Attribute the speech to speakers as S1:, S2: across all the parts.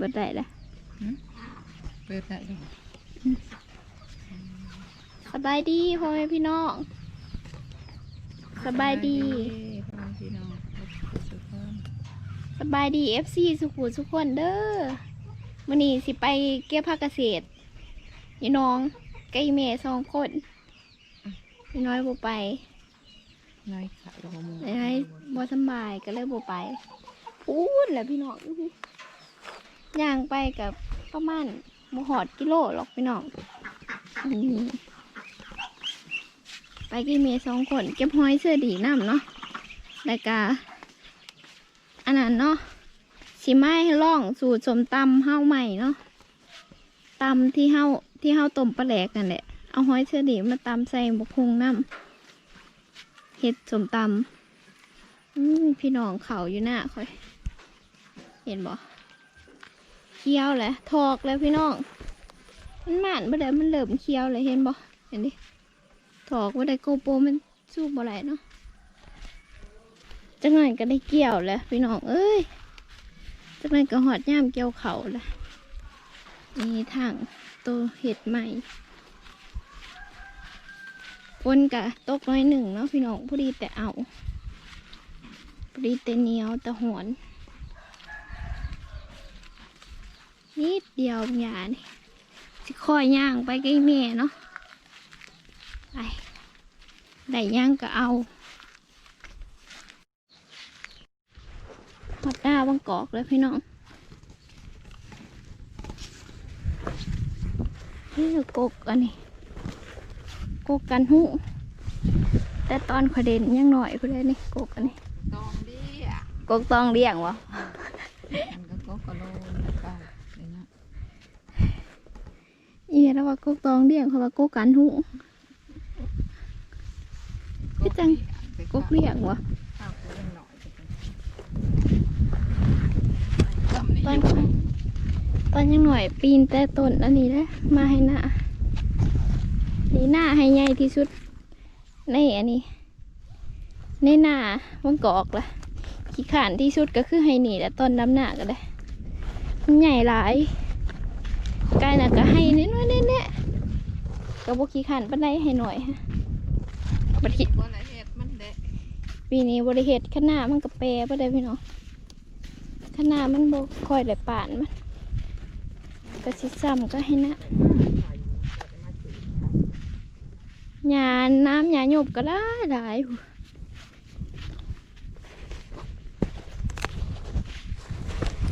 S1: เบิดได้ละ
S2: เปิดได้ด้วย
S1: สบายดีพ่อแม่พี่น้อง สบายดี
S2: พ่อแม่พี่น้องทุกคน
S1: สบายดีเอฟซีสุขุสุขคนเด้อมื่อนี้สิไปเก็บผักเกษตรยี่น้องไก่เมสองคนยี่น้อยบ่ไป
S2: นายขายหัวหมู
S1: ยี่น้อยบ่สำบายก็เลยบ่ไปพูดแหละพี่น้องอื้อหือ ย่างไปกับประมาณบ่หอดกิโลหรอกพี่น้องนี่ไปไก่เมสองคนเก็บหอยเสื้อดีน้ำเนาะแล้วก็อันนั้นเนาะสิไม้ให้ล่องสูตรสมตำเฮาใหม่เนาะตำที่เฮาที่เฮาต้มปลาแหลกกันแหละเอาหอยเชอรีมาตำใส่บกฮุงน้ำเห็ดสมตำมพี่น้องเขาอยู่หน้าคอย เห็นบ่ เคี้ยวแหละทอกแล้วพี่น้องมันหมันบ่ได้มันเริ่มเคี้ยวเลยเห็นบ่เห็นดิถอกบ่ได้โกโปรมันสู้บ่ไหลเนาะจังหน่อยก็ได้เกี่ยวแล้วพี่น้องเอ้ยจากนั้นก็หอดย่ามเกี่ยวเขาแหละนี่ทางตัวเห็ดใหม่ฝนกะตกน้อยหนึ่งเนาะพี่น้องพอดีแต่เอาพอดีแต่เหนียวแต่หอน นิดเดียวหยานี่สิคอยย่างไปใกล้แม่เนาะไปได้ย่างก็เอาหอดหน้าบางกอกแล้วพี่น้องนี่คือกกอันนี้กกกันหูแต่ตอนขอยเด่นยังหน่อยเพื่อนนี่กกอันนี้
S2: ตองดีอะ
S1: กกต้องเลี้ยงวะ
S2: มันก็ก็กะโลแล้วก็เลยนะ
S1: เอีย แล้วว่ากกตองเลี้ยงเขาว่ากกกันหูพี่จังกกเลี้ยงวะ
S2: ตอน
S1: ตอนยังหน่อยปีนแต่ต้นอันนี้แหละมาให้หน้านี่หน้าให้ใหญ่ที่สุดในอันนี้ ในหน้าวังกอกละขี้ขานที่สุดก็คือให้หนีแหละต้นดำหน้าก็ได้มันใหญ่หลายกายน่ะก็ให้นิดน้อยๆเนี่ย ก็บขี้ขานปันไดให้หน่อยฮะบัดคิด
S2: ว่าอะไรเห็ดมันเด็ก
S1: ปีนี้บริเหตุขนาดมันก็แปรบ่ได้พี่น้องขนาดมันบ่ค่อยได้ป่านมันก็สิซ้ำก็ให้นะหยาน้ำหยาหยบก็ได้หลายหู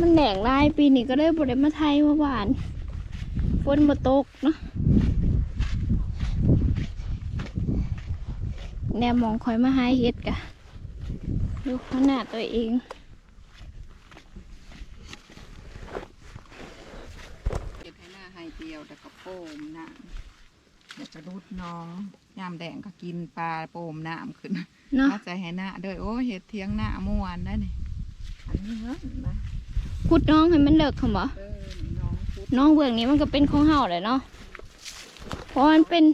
S1: มันแหลงลายปีนี้ก็ได้บริมาไทยเมื่อวานฝนมาตกเนาะ แนวมองคอยมาหาเฮ็ดกะดูขนาดตัวเอง
S2: เก็บให้หน้าให้เดียวแต่ก็โป่มน้ำเดี๋ยวจะรูดน้องยามแดงก็กินปลาโป่มน้ำขึ้น
S1: เนาะ
S2: มาใจให้หน้าเด้อโอ้เห็ดเทียงหน้าม่วนได้นี่อันนี้เงินนะ
S1: ขุดน้องให้มันเลิกคำบ่
S2: เออน้องพุด
S1: น้องเบื้องนี้มันก็เป็นของเฮาเลยเนาะเพราะมันเป็น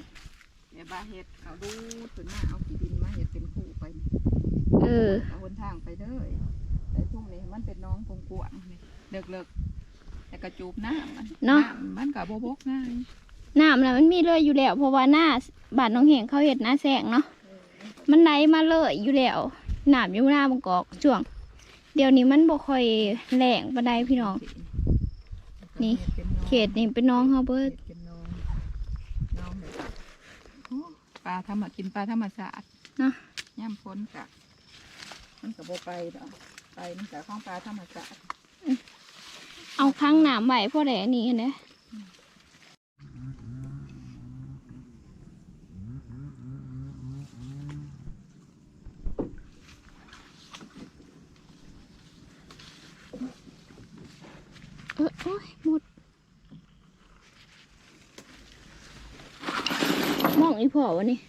S2: เดี๋ยวบาเห็ดเอาดูถึงหน้าเอาขี้ดินมาเห็ดเป็นคู่ไปนี่
S1: เออ
S2: เอาหนทางไปเด้อแต่ทุ่งนี้มันเป็นน้องกงกวางนี่เลิกเลิกๆแต่กระจูบหน้ามัน
S1: เนาะำ
S2: มันกับโบกง่าย
S1: น้ำน่ะมันมีเลยอยู่แล้ว เพราะว่าหน้าบ้านน้องเหงเขาเห็ดหน้าแสงเนาะมันไหลมาเลยอยู่แล้วน้ำอยู่หน้าบางกอกช่วง เดี๋ยวนี้มันบ่ค่อยแรงปานใดพี่น้อง นี่ เขตนี่เป็นน้องเฮาเบิ
S2: เบิ
S1: ด
S2: เป็นน้องน้องเลยโอ้ปลาธรรมกินปลาธรรมชาติ
S1: เนาะ
S2: ย่ำพ้นกะ มันกับโบไปดอกไปมันกับข้องปลาธรรมชาติ
S1: เอาค้างหน้ำไว้พราะแดอันนี้นะเออโอ้ยหมดมองอีพอวะนี่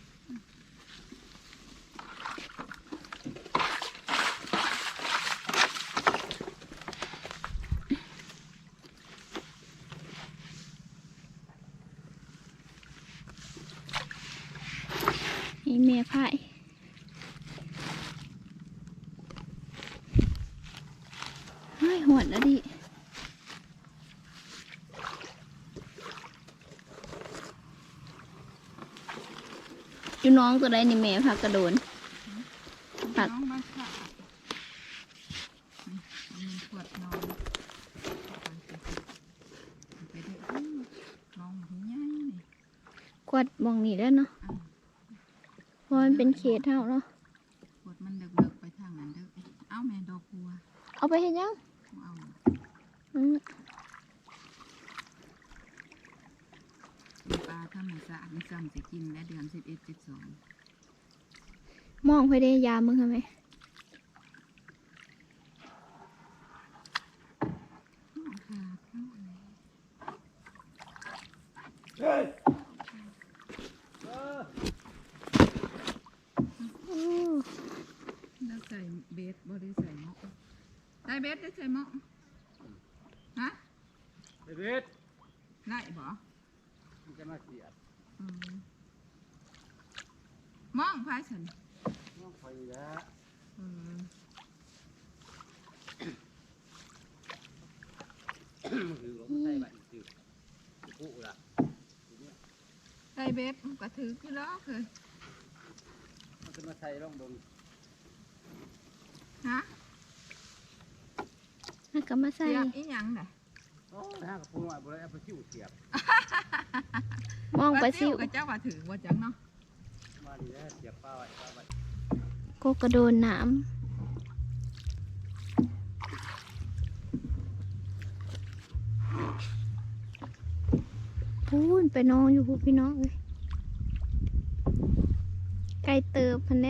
S1: แม่พายเฮ้ยหวดแล้วดิ อยู่น้องตัวใดนี่แม่ผักกระโดนผัก
S2: น้องมาค่ะนี่มันขวดน้องไปเด้ออื้อน้องมันใหญ่นี่
S1: กวาดหมองนี่แล้วเนาะ
S2: อะ
S1: เพราะมันเป็นเขตเท่าเนาะ
S2: ขวดมันเลิกๆไปทางนั้นเด้อเอ้าแม่ดอกบัว
S1: เอาไปเห็นยัง
S2: เอา
S1: อืม
S2: มีปลา ธรรมชาติมีซ้ำสิกินและเดือนสิบเอ็ดสิบสอง
S1: มองไปได้ยามมึงทำไม
S2: ค่ะเข้าอะไร
S1: อือ
S2: แล้วใส่เบสบ่ได้ใส่หม้อได้เบสได้ใส่หม้อฮะ
S3: เบส
S2: ได้บ่
S3: มันจะมาเสียด
S2: อืมมองพายฉัน
S3: น้องไฟแล้ว
S2: อืม
S3: มันคือของใส่บัตรคือผู้ละ
S2: ได้เบสมันก็ถือขึ้นแล้วเคย
S3: มันจะมาใส่ร่องบน
S2: ฮะ
S1: แล้วก็มาใส่
S2: เสียบอีหยังน่ะ
S3: โอ้ ห้างกับผู้ว่าบริเอาไปคิวเสียบ
S1: มองไปสิว
S2: กับเจ้าว่าถือว่าจังเนาะ
S3: มาดีแล้วเสียบป้าไว้ป้าไว้
S1: โกกระโดนน้ำพูนไปนอนอยู่พวกพี่น้องเลยไกลเติบพันแหล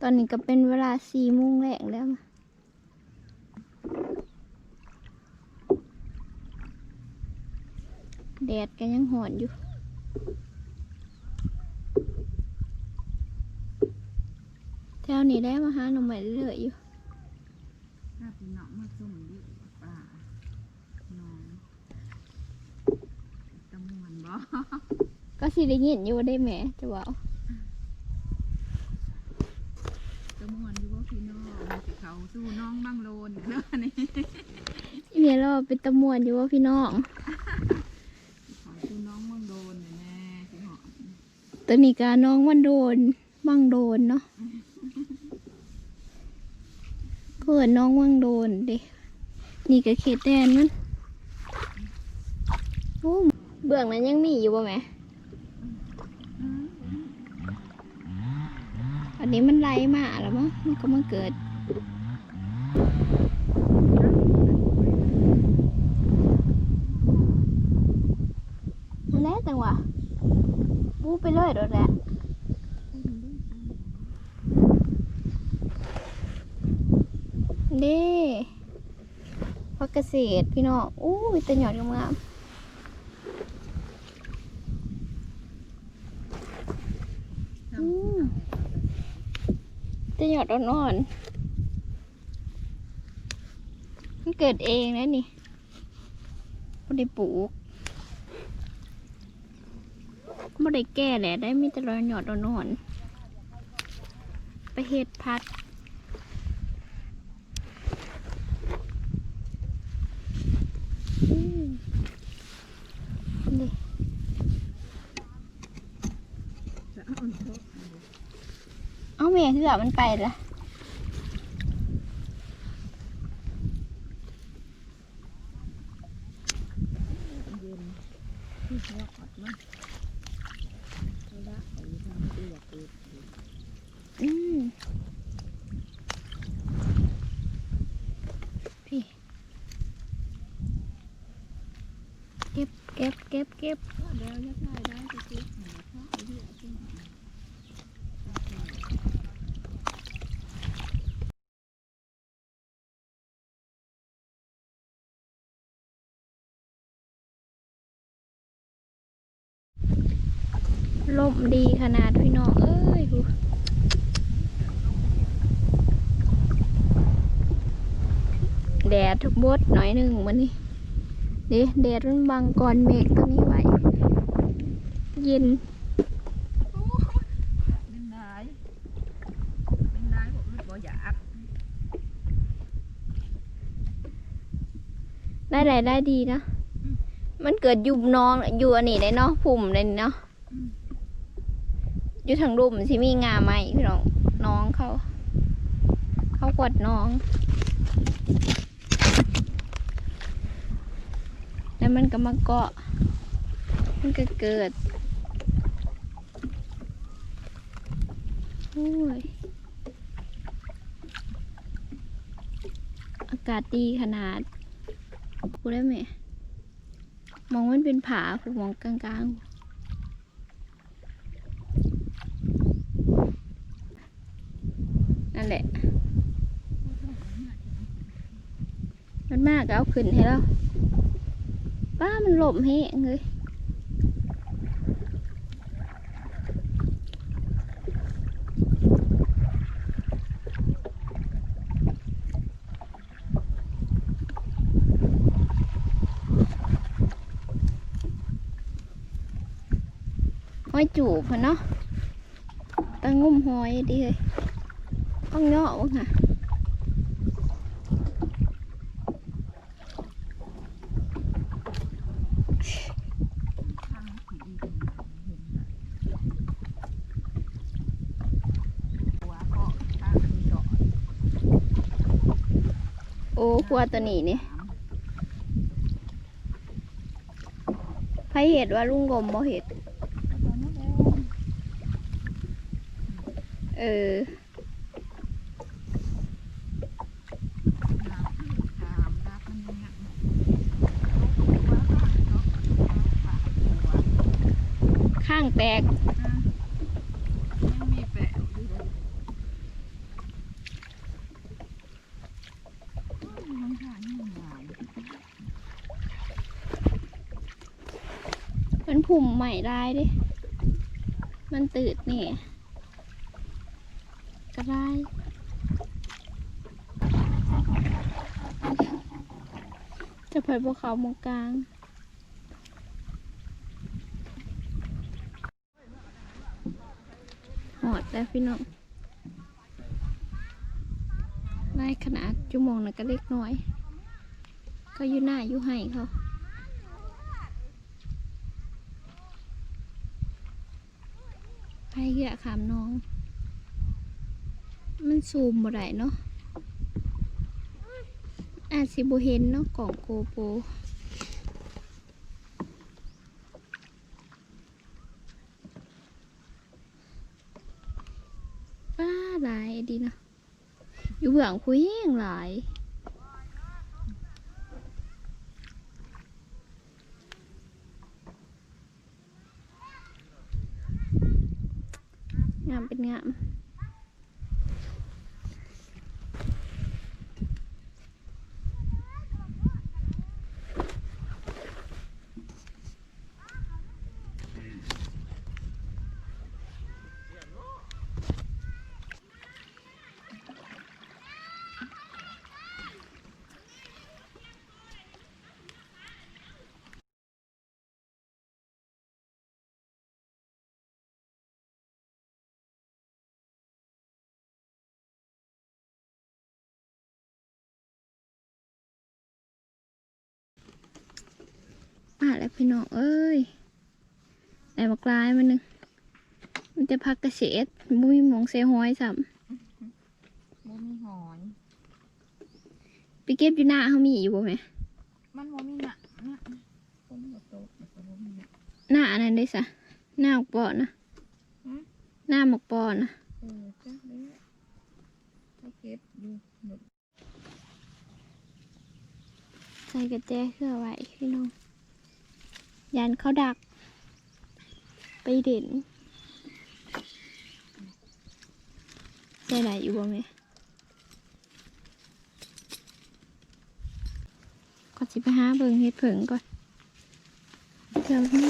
S1: ตอนนี้ก็เป็นเวลาสี่โมงแรงแล้วนะแดดก็ยังหอนอยู่แถวนี้ได้มาหาหน่อไม้เรื่อยๆอยู่
S2: ถ้าพี่น้องมาส่งดิป้าน้องตะมวนบ่
S1: ก็สิได้ยินอยู่ได้แหมจะว่า
S2: ตะมวนอยู่ว่าพี่น้อง สิเขาสู้น้องบ้างโลนเด้อนี่
S1: เมียเราเป็นตะมวนอยู่ว่าพี่น้อง
S2: เขาสู้น้องบ้างโลนแน่ๆสิเหาะ
S1: ตัวนี้กาน้องมันโดนบังโดนเนาะเกิดน้องวังโดนเด็นี่ก็เขตแดนมันโอ้เบื้องนั้นยังมีอยู่ป่ะแหม
S2: อืม
S1: อันนี้มันไล่มาแล้วมั้งมันก็มาเกิด นั่นแหละจังวะบูไปเลยรถแหละเด้พักเกษตรพี่น้องอู้ยแต่หยอดงามๆอืมแต่หยอดอ่อนๆมัน เกิดเองนะนี่ไม่ได้ปลูกไม่ได้แก้แหละ ได้มีแต่รอยหยอดนอนๆไปเฮ็ดพัดอืมนี่
S2: จะเอาเถอะ
S1: เอาแม่เหือมันไปละ
S2: เย็นที่เขาอดมาเขาละไอ้ทางเตียกเอ็ด
S1: อืมพี่เก็บเก็บเก็บเก็บ
S2: แล้วยักได้ได้ก็คือหัวข้าไอ้ที่เอาขึ้นมา
S1: ลมดีขนาดพี่น้องเอ้ยหูแดดทุกบดหน่อยหนึ่งมันนี่ เดแดดมันบังก่อนเมฆตัวนี้ไว้ เย็น
S2: เป็นายได้
S1: ไรได้ดีนะ มันเกิดยุบน้องอยู่อันนี้ได้เนาะผุ่มได้เนาะอยู่ทางรุมสิมีงาไหมพี่น้องน้องเขา เขากดน้อง แล้วมันก็มาเกาะ มันก็เกิดโอ้ยอากาศดีขนาดกูได้ไหม มองมันเป็นผาผูมองกลางๆนั่นแหละ มันมากก็เอาขึ้นให้เรา ป้ามันหลบให้เลยหอยจูบอะเนาะตั้งงุ่มหอยดีเลยต้องเงาะวะค่ะ ครัวตัวนี้นี่ไผเห็ดว่าลุงกลมบ่เห็ด เออข้างแตก
S2: ยังมีแปะอยู่เลยมันหานี่หวาน
S1: มันผุ่มใหม่ได้ดิ มันตืดนี่ก็ได้จะไปภูเขามงกลางหอดแล้วพี่น้องได้ขนาดจุมองนะก็เล็กน้อย ก็อยู่หน้าอยู่ให้เขา ไผเหี้ยขามน้อง มันซูมบ่ได้เนาะอาจสิบ่เห็นเนาะกล่องโกโปป้าหลายดีเนาะอยู่เบื้องคุยแห้งหลาย มาแล้วพี่น้องเอ้ยได้มากลายมันหนึงมันจะพักเกษตรบุมีหมองเซห้อยสัม
S2: บ่มีหอย
S1: ไปเก็บอยู่หน้าเขามีอยู่บ่แม่
S2: มันบ่มีหนักนะคนบ่โตมันก็บ่มีหนัก
S1: หน้าอันนั้นได้สะหน้าหมกปอนนะ
S2: หืม
S1: หน้าหมกปอนนะ
S2: เออจ้ะเลยเขาเก็บอยู่หมด
S1: ใส่กระแจเสื้อไว้พี่น้อง ยันเขาดัก ไปเด่นไหนอยู่บ่แม่ก็สิไปหาเบิ่งเฮ็ดเผิงก่อนเดี๋ยวนี้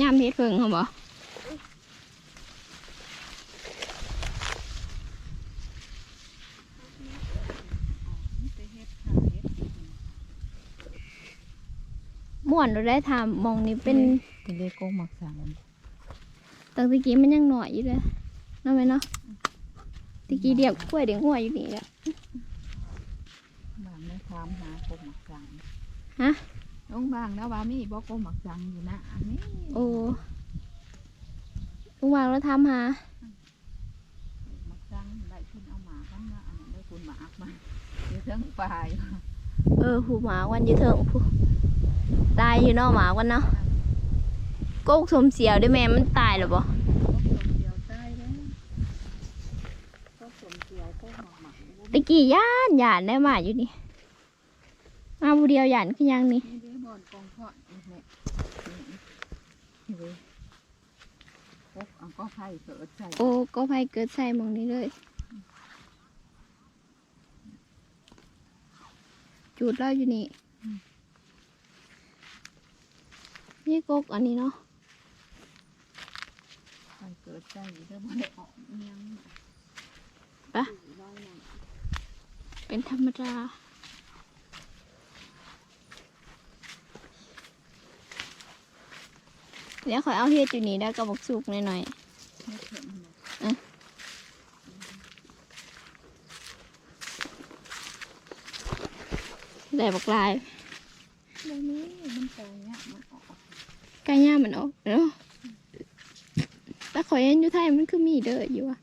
S1: ยามเฮ็ดเพิ่งเขาบ่
S2: นี่ไปเฮ็ดขายเฮ็ด
S1: ม่วนเราได้ทำมองนี่เป็น
S2: เป็นเลโก้มักสัง
S1: ตตั้งแตะกี้มันยังหน่อยอยู่เลยเนาะแม่เนาะตะกี้เดียกกล้วยเดียกหัวอยู่นี่แหละ
S2: บางได้ถามหาโกหมักจัง
S1: ฮะ
S2: น้องบางแล้วว่ามีบอกโกหมักจังอยู่นะอันนี้
S1: โอ้ลุงวางแล้วทำหา
S2: หมักจังได้คุณเอาหมากันนะอันนั้นได้คุณหมาอักมาเดี๋ยวเทิงปลาย
S1: เออผู้หมาวันอยืเถิงผู้ ตายอยู่เนอกหมาวันเนาะกกสมเสียวด้วยแม่มันตายหรือบ่
S2: ก็สมเดียวใช่แล้วก็สมเดียวก็หมักหมัก
S1: ตะกี้ย่านย่านได้หมาอยู่นี่มาผู้เดียวย่านคือยังนี่
S2: นี่เด้บอนกองเพาะนี่แหละนี่เว้ยพกอังก็ไผ่เกิดใส่
S1: โอ้ก็ไผเกิดใส่หมองนี้เลยจูดเล่าอยู่นี่ นี่กกอันนี้เนาะ
S2: ไผ่เกิดใส่เด้อบ่ได้ออกเนียง
S1: เป็นธรรมดาเดี๋ยวขอยเอาเฮ็ดอยู่นี่ได้วกระบอกสุกหน่อย
S2: ไม่เข็มนะ
S1: ๆได้บอกลาย
S2: เดี๋ยวนี้มันแตงเนี่ยมันออก
S1: กายามันออกเนาะแต่ขอยเห็นอยู่ไทยมันคือมีเด้ออยู่อะ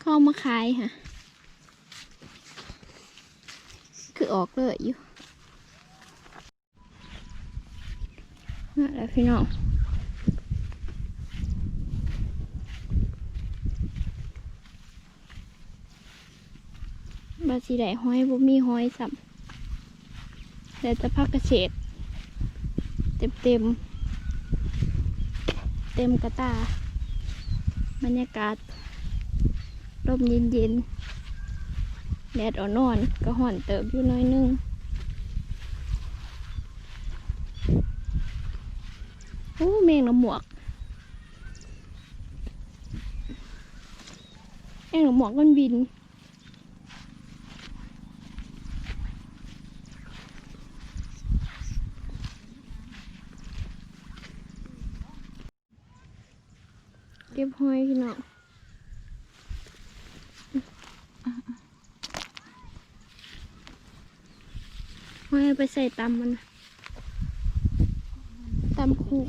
S1: เข้ามาขายค่ะ คือออกเลยอยู่นั่นแหละพี่น้องบาสีได้ห้อยบ่มีห้อยสัมแต่จะพักเกษตร เต็มเต็มเต็มกระตาบรรยากาศลมเย็นเย็นๆแดดอ่อนๆก็ห่อนเติบอยู่น้อยนึงโอ้แมงละหมวกแมงละหมวกมันบิน บหอยพี่น้องหอยไปใส่ตำมันตำคู่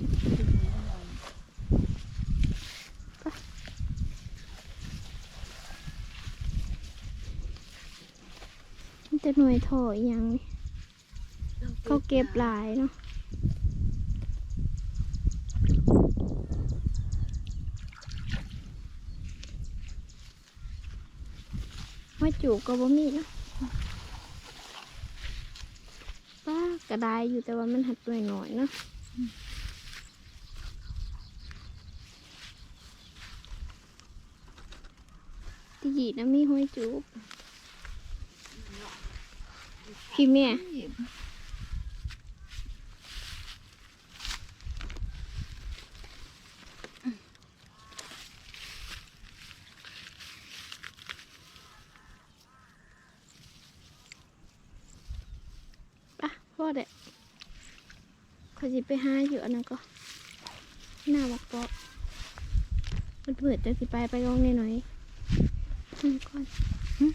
S1: จะหน่วยถอยยังเขาเก็บหลายเนาะ จูบก็บ่มีเนาะป้ากระไดอยู่แต่ว่ามันหัดตัวหน่อยเนาะตีหยีนะมีห้อยจูบพี่แม่ปะพ่อเด็ก เขาจะไปหาอยู่อันนั้นก็หน้าบอกบอกมันเปิดจะสิไปไปลองหน่อยนี่ก่อนหึ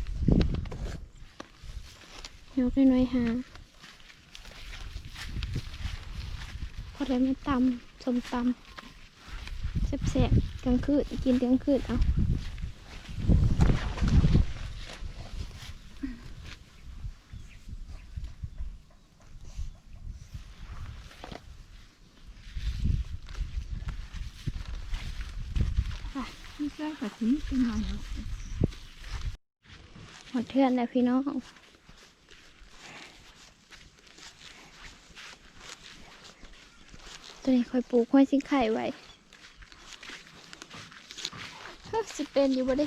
S1: ยกหน่อยหาพอได้มาตำสมตำแซ่บๆกลางคืนกินกลางคืนเอาค่ะ
S2: ไม่ใช่กะทิเป็นไง
S1: หมดเทือนแล้วพี่น้องตัวนี้คอยปลูกห้อยสิงไข่ไว้สิเป็นอยู่บ่เดิ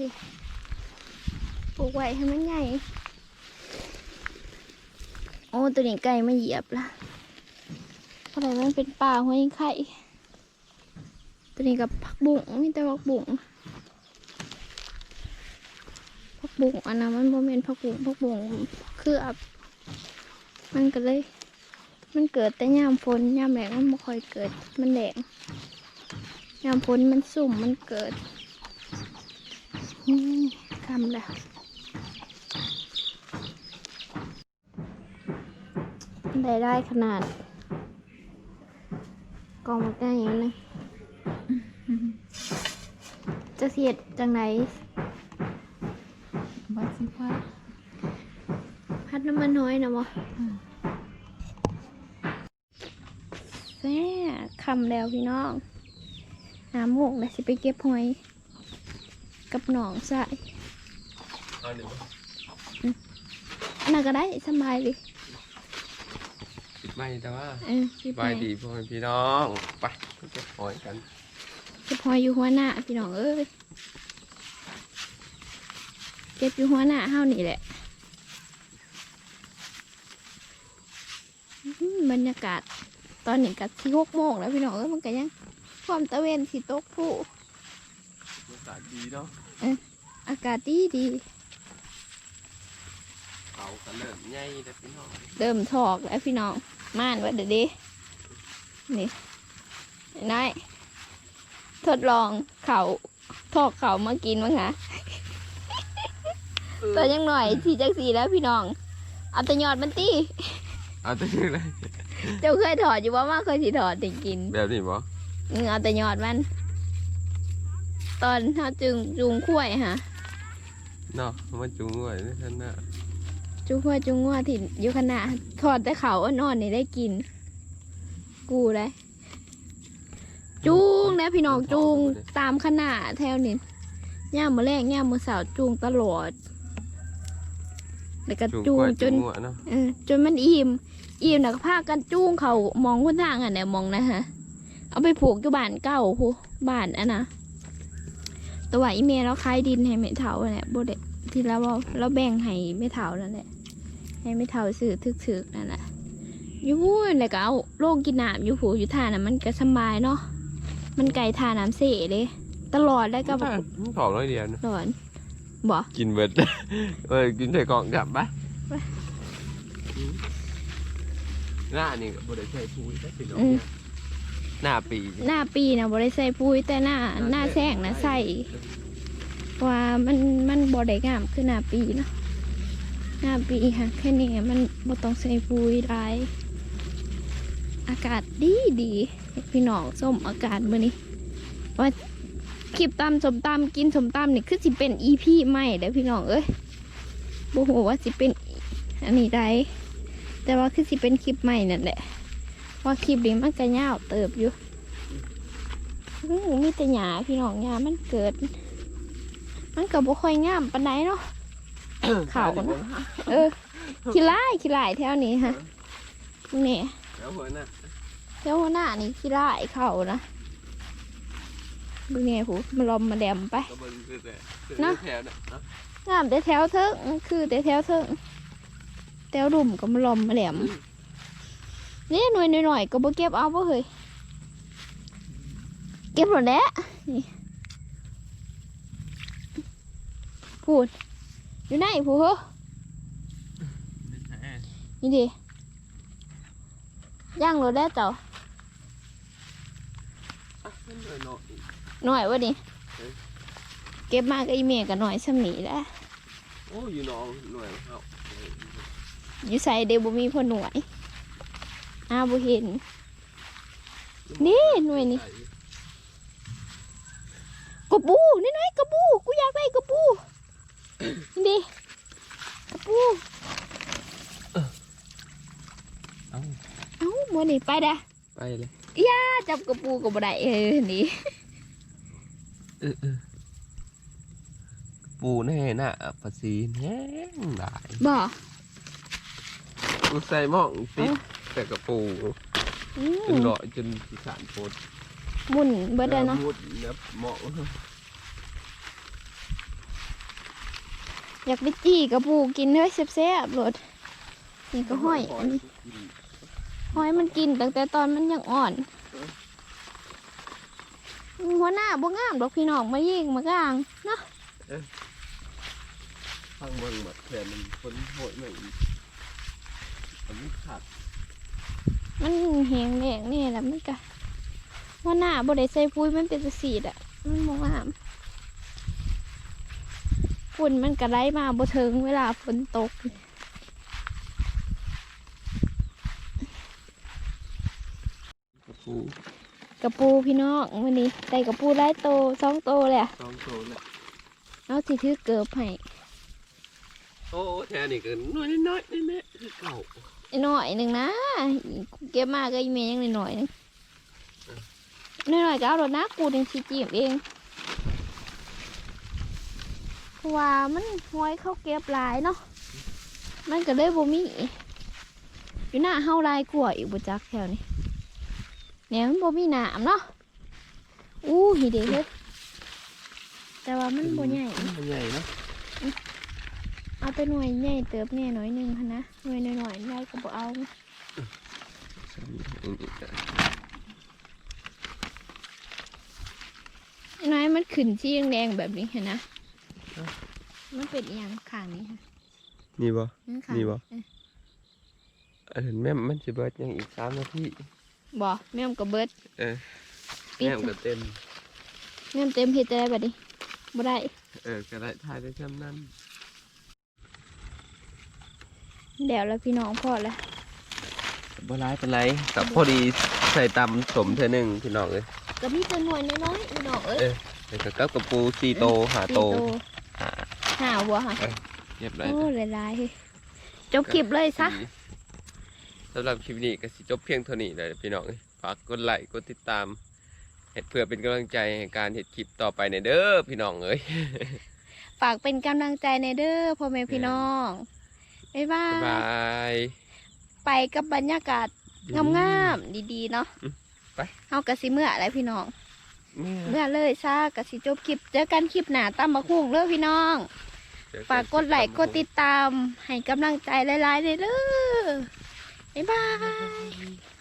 S1: นี่ปลูกไว้ให้มันใหญ่ โอ้ ตัวนี้ไก่มาเหยียบละ อะไรมันเป็นป่าห้อยไข่ตัวนี้กับผักบุ้งมีแต่ผักบุ้งผักบุ้งอันนั้นมันโมเมนผักบุ้งผักบุ้งคืออับมันก็เลย มันเกิดแต่ยามฝนยามแหลงมันไม่ค่อยเกิด มันแหลงยามฝนมันสุ่มมันเกิดนี่คำแล้วได้ได้ขนาด กองมาได้อย่างนี้จะเสียดจังไหน
S2: บัดสิพัด
S1: พัดน้ำมันน้อยนะบ่แซ่คำแล้วพี่น้องน้ำมูกแล้วสิไปเก็บหอย กับหนองใส่
S3: เอาหนึ่ง
S1: อันนั้นก็ได้สบายเลย
S3: ปิด ไม่แต่ว่า
S1: เออสิ
S3: ส
S2: Dạ.
S3: บายดีพ่อแม่พี่น้องไปเก็บหอยกัน
S1: เก็บหอยอยู่หัวหน้าพี่น้องเอ้ยเก็บอยู่หัวหน้าเฮานี่แหละอื้อบรรยากาศ ตอนนี้ก็ที่หกโมงแล้วพี่น้องเอ้ยมันก็ยังความตะเวนสิตกผู้
S3: อากาศดีเนาะ
S1: อากาศดีดี
S3: เขากันเริ่มใหญ่แล้วพี่น้อง
S1: เริ่มถอกแล้วพี่น้อง ม่านว่าเดี๋ยวดีนี่นายทดลองเขาถอกเขามากินมั้งคะตัวยังหน่อยที่จักสีแล้วพี่น้อง เอาแต่ยอดมันตี
S3: เอาแต่ยังไง
S1: เจ้าเคยถอดอยู่ว่ามาเคยสิถอดติกิน
S3: แบบนี้บ่
S1: เออเอาแต่ยอดมัน ตอนถ้าจึงจุงขั้วยฮะ
S3: เนาะมันจุงไว้ในท่านน่ะ
S1: จุงขั้วยจุงงัวที่อยู่ขนาดถอดแต่เขาอ่อนๆนี่ได้กิน กูได้จูงนะพี่น้องจูงตามขนาดแถวนี้ย่ามมือแรกย่ามมือสาวจูงตลอดแล้วก็
S3: จุง
S1: จู
S3: ก
S1: ง
S3: ล้วย
S1: จน
S3: จุงหัวเนาะ
S1: เออจนมันอิ่มอิ่มแล้วก็พากันจูงเขามองคนทางอะเนี่ยมองนะฮะเอาไปผูกอยู่บ้านเก่าพูบ้านอะนะแตัวาอีเมลเราขายดินให้แม่เถาเนี่ยโบเดที่เราเอาเราแบ่งให้แม่เถานั่นแหละ ให้แม่เถาซื้อทึกๆนั่นแหละอยู่พูนแล้วก็เอาโลงกินน้ำอยู่ผูอยู่ท่าน่ะมันก็สำบายเนาะมันไก่ทาน้ำเสเลย ตลอดแล้วก็
S3: มันขอร้อยเดียวนะ
S1: หลอนบ่
S3: กินเบิดเออกินใส่กล่องกลับไป
S1: ไป
S3: หน้านี่ก็บ่ได้ใช้ปุ๋ยได้พี่น้องเนี่ยหน้าปีนี่
S1: หน้าปีนะบ่ได้ใส่ปุ๋ยแต่หน้าหน้าแซงนะใส่ว่ามันมันบ่ได้งามคือหน้าปีเนาะ หน้าปีค่ะแค่นี้มันบ่ต้องใส่ปุ๋ยได้อากาศดีดีพี่น้องส้มอากาศมื้อนี้ว่าคลิปตำสมตำกินสมตำนี่คือสิเป็น EP ใหม่เด้อพี่น้องเอ้ยบ่ฮู้ว่าสิเป็นอันนี้ได้แต่ว่าคือสิเป็นคลิปใหม่นั่นแหละเพราะคลิปนี้มันก็ยาวเติบอยู่มีแต่หญ้าพี่น้องหญ้ามันเกิด มันก็บ่ค่อยงามปานใดเนาะ ข่าวนะเออขี้ร้ายขี้ร้ายแถวนี้ฮะนี่
S3: แล้วหัวหน้า
S1: แถวหน้านี่ขี้ร้ายเขานะดูเนี่ยผูมาลอมมาแดมไป
S3: ก็เบิ่งคือแต่คือ
S1: เนาะ
S3: แถวน่ะเนาะ
S1: งามแต่แถวเทิงคือแต่แถวเทิงแถวดุ่มก็มาลอมมาแหลมนี่หน่วยหน่อยๆก็บ่เก็บเอาบ่เฮ้ยเก็บหมดแล้วนี่พูด อยู่ไหนพูเหรอนี่ดิย่างรถได้เจ้า
S3: อะมันหน่อยเนาะ
S1: หน่อยวะดิ
S3: เอ้ย
S1: เก็บมาก็อีเมยกับหน่อยสำนีแหล้ว
S3: โอ้อยู่น้องหน่วยเฮา
S1: อยู่ใส่เดบุมีพอหน่วยอ้าวบุเห็น นี่หน่วยนี่กระปูนี่น้อยกระปูกูอยากได้กระปูนี่ ดิกระปู
S3: เอ้า
S1: เอ้าโมนี่ไปเด้อ
S3: ไปเลย
S1: ถ้าจับกระปูก็บ่ได้เออนี่
S3: เออเออปูแน่น่ะภาษีแห้งหลาย
S1: บ่
S3: กูใส่หม้องติดแต่กระปู
S1: อื
S3: จน
S1: ม
S3: ร้อยจนสิสานโพด
S1: หมุนเบิดเลยเนาะ
S3: มุดเนี่ยหม้อ
S1: อยากไปจี้กระปูกินเฮ้ยแซ่บๆโลดนี่ก็ห้อยอันนี้หอยมันกินตั้งแต่ตอนมันยังอ่อนหัวหน้าบ่งามดอกพี่น้องมายิงมากลางเนาะ
S3: ฟังเบิ่งแบบแขนมันคนโหดเหมือนมันขาด
S1: มันแหงแหงนี่แหละมันก็ว่าหน้าบ่ได้ใส่ปุ๋ยมันเป็นสีดอะมันมองงาม ฝุ่นมันก็ไล่มาบ่ถึงเวลาฝนตก
S3: กระปู
S1: กระปูพี่น้องวันนี้ได้กระปูไล่โตสองโตเลยอะ
S3: สองโตแหละ
S1: เอาสิถือเกิบให้
S3: โอ้แท้นี่ก็น้อยน้อยๆแน่ๆคือเก่า
S1: หน่อยหนึ่งนะเก็บมาก็อีเมยังหน่อยหนึงหน่อยๆก็เอารถนะกูดึงชีจีบเองเพราะ ว่ามันห้อยเข้าเก็บหลายเนาะมันก็เลยบ่มีอยู่หน้าเฮาหลายกว่าอีกบ่จักแถวนี้เนี่ยมันบ่มีหนามเนาะอู้หิเด็เฮ็ดแต่ว่ามันบ่ใหญ่
S3: มันใหญ่เนาะ
S1: เอาแต่หน่วยใหญ่เติบแน่หน่อยหนึงหั้นนะหน่วยน้อยๆได้ก็บ่เอาน้อยมันขึ้นที่แดงๆแบบนี้เห็นนะ มันเป็นอหย่างข้างนี้ค่ะ
S3: นี่บ่
S1: ข้าง
S3: นี่บ่
S1: เออ
S3: อันนั้นแม่มันสิเบิดยังอีกสามนาที
S1: บ่แม่มกับเบิด
S3: เออ
S1: ปิด
S3: แม่มก็เต็ม
S1: แม่มเต็มเฮ็ดจะได้บัดนี้บ่ได้
S3: เออก็ได้ทายได้เท่านั้น
S1: เดี๋ยวแล้วพี่น้องพอแล้ว
S3: บ่ร้ายเป็นไรกับพอดีใส่ตำสมเท่อหนึงพี่น้องเอ้ย
S1: ก็มีแต่หน่วยน้อยๆพี่น้องเอ้ย
S3: เออแล้วก็กับกระปูสี่โตหาโต
S1: สี่
S3: หา
S1: หาวัวค่ะ
S3: เรียบร้อย
S1: โอ้หลายๆเฮ้ยจบคลิปเลยซะ
S3: สำหรับคลิปนี้ก็สิจบเพียงเท่านี้เลยพี่น้องเอ้ยฝากกดไลค์กดติดตามเฮ็ดเพื่อเป็นกำลังใจในการเฮ็ดคลิปต่อไปในเด้อพี่น้องเอ้ย
S1: ฝากเป็นกำลังใจในเด้อพ่อแม่พี่น้องบ๊ายบา
S3: บ๊าย
S1: ย
S3: บาย
S1: ไปกับบรรยากาศงามๆดีๆเนาะ
S3: อืมไป
S1: เฮากะสิเมื่ออะไรพี่น้อง
S3: แม่
S1: เมื่อเลยซากะสิจบคลิปเจอกันคลิปหน้าตามบักหุ่งเด้อพี่น้อง
S3: เจอ
S1: ฝากกดไลค์กดติดตาม ให้กำลังใจหลายๆเลยเด้อบ๊ายบาย